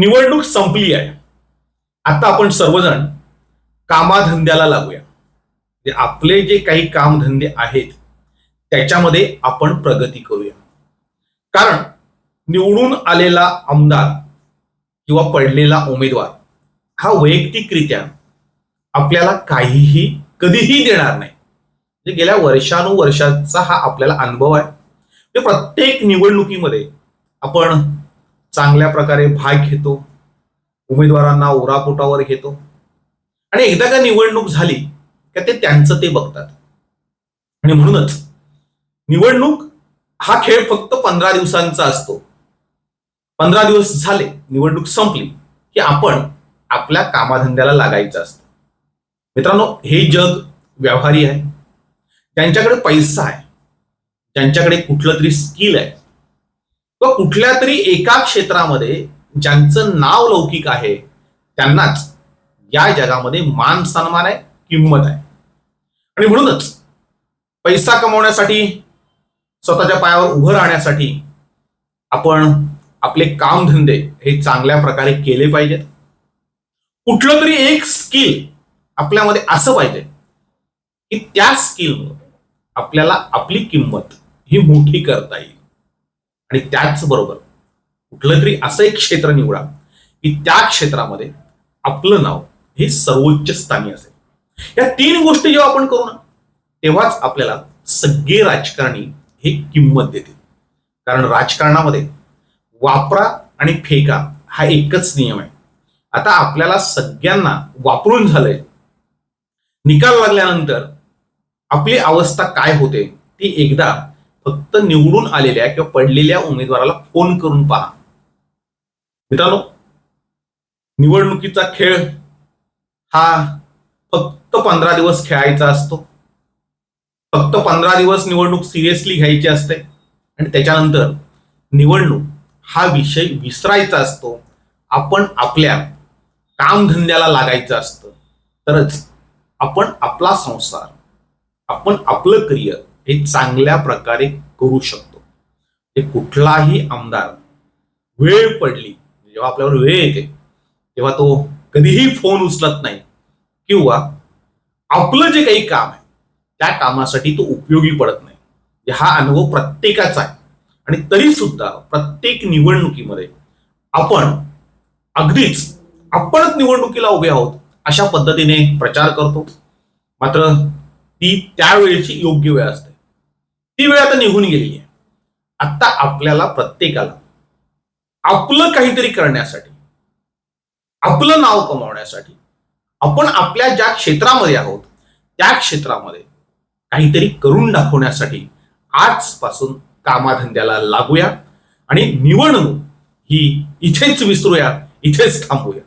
निवडणूक संपली आहे. आता आपण सर्वजण कामाधंद्याला लागूया. म्हणजे आपले जे काही कामधंदे आहेत त्याच्यामध्ये आपण प्रगती करूया. कारण निवडून आलेला आमदार किंवा पडलेला उमेदवार हा वैयक्तिकरित्या आपल्याला काहीही कधीही देणार नाही. म्हणजे गेल्या वर्षानुवर्षाचा हा आपल्याला अनुभव आहे. म्हणजे प्रत्येक निवडणुकीमध्ये आपण चांगल्या प्रकारे भाग घेतो उमेदवारांना ओरापोटावर घेतो. आणि एकदा का निवडणूक झाली का ते त्यांचं ते बघतात. आणि म्हणूनच निवडणूक हा खेळ फक्त पंधरा दिवसांचा असतो. पंधरा दिवस झाले निवडणूक संपली की आपण आपल्या कामाधंद्याला लागायचं असतं. मित्रांनो हे जग व्यवहारी आहे. त्यांच्याकडे पैसा आहे. त्यांच्याकडे कुठलं तरी स्किल आहे. कुठल्या तरी एका क्षेत्रामध्ये ज्यांचं नाव लौकिक आहे त्यांनाच या जगामध्ये मान सन्मान आहे किंमत आहे. आणि म्हणूनच पैसा कमवण्यासाठी स्वतःच्या पायावर उभं राहण्यासाठी आपण आपले कामधंदे हे चांगल्या प्रकारे केले पाहिजेत. कुठलं तरी एक स्किल आपल्यामध्ये असं पाहिजे की त्या स्किलमुळे आपल्याला आपली किंमत ही मोठी करता येईल. आणि त्याचबरोबर कुठलं तरी असं एक क्षेत्र निवडा की त्या क्षेत्रामध्ये आपलं नाव हे सर्वोच्च स्थानी असेल. या तीन गोष्टी जेव्हा आपण करू ना तेव्हाच आपल्याला सगळे राजकारणी हे किंमत देतील. कारण राजकारणामध्ये वापरा आणि फेका हा एकच नियम आहे. आता आपल्याला सगळ्यांना वापरून झालंय. निकाल लागल्यानंतर आपली अवस्था काय होते ती एकदा फक्त निवडून आलेल्या किंवा पडलेल्या उमेदवाराला फोन करून पहा. मित्रांनो निवडणुकीचा खेळ हा फक्त पंधरा दिवस खेळायचा असतो. फक्त पंधरा दिवस निवडणूक सिरियसली घ्यायची असते. आणि त्याच्यानंतर निवडणूक हा विषय विसरायचा असतो. आपण आपल्या कामधंद्याला लागायचं असतं. तरच आपण आपला संसार आपण आपलं करिअर हे चांगल्या प्रकारे करू शकतो. हे कुठलाही आमदार वेळ पडली जेव्हा आपल्यावर वेळ येते तेव्हा तो कधीही फोन उचलत नाही. किंवा आपलं जे काही काम आहे त्या कामासाठी तो उपयोगी पडत नाही. म्हणजे हा अनुभव प्रत्येकाचा आहे. आणि तरी सुद्धा प्रत्येक निवडणुकीमध्ये आपण अगदीच आपणच निवडणुकीला उभे आहोत अशा पद्धतीने प्रचार करतो. मात्र ती त्यावेळेची योग्य वेळ असते. ती वेळ आता निघून गेली आहे. आता आपल्याला प्रत्येकाला आपलं काहीतरी करण्यासाठी आपलं नाव कमावण्यासाठी आपण आपल्या ज्या क्षेत्रामध्ये आहोत त्या क्षेत्रामध्ये काहीतरी करून दाखवण्यासाठी आजपासून कामाधंद्याला लागूया आणि निवडणूक ही इथेच विसरूया इथेच थांबूया.